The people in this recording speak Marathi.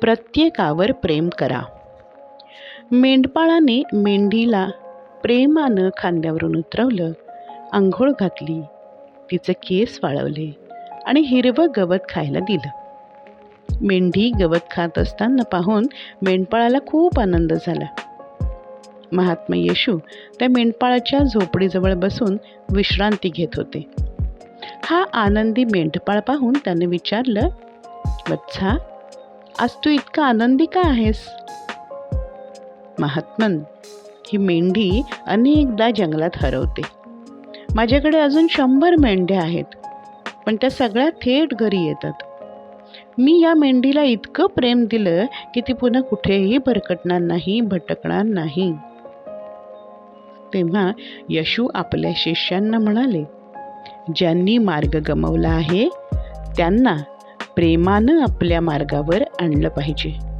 प्रत्येकावर प्रेम करा. मेंढपाळाने मेंढीला प्रेमानं खांद्यावरून उतरवलं आंघोळ घातली तिचे केस वाळवले आणि हिरवं गवत खायला दिलं. मेंढी गवत खात असताना पाहून मेंढपाळाला खूप आनंद झाला. महात्मा येशू त्या मेंढपाळाच्या झोपडीजवळ बसून विश्रांती घेत होते. हा आनंदी मेंढपाळ पाहून त्याने विचारलं वत्सा आज तू इतका आनंदी का आहेस? महात्मन ही मेंढी अनेकदा जंगलात हरवते. माझ्याकडे अजून शंभर मेंढ्या आहेत पण त्या सगळ्या थेट घरी येतात. मी या मेंढीला इतकं प्रेम दिलं की ती पुन्हा कुठेही भरकटणार नाही भटकणार नाही. तेव्हा यशू आपल्या शिष्यांना म्हणाले ज्यांनी मार्ग गमवला आहे त्यांना प्रेमानं आपल्या मार्गावर आणलं पाहिजे.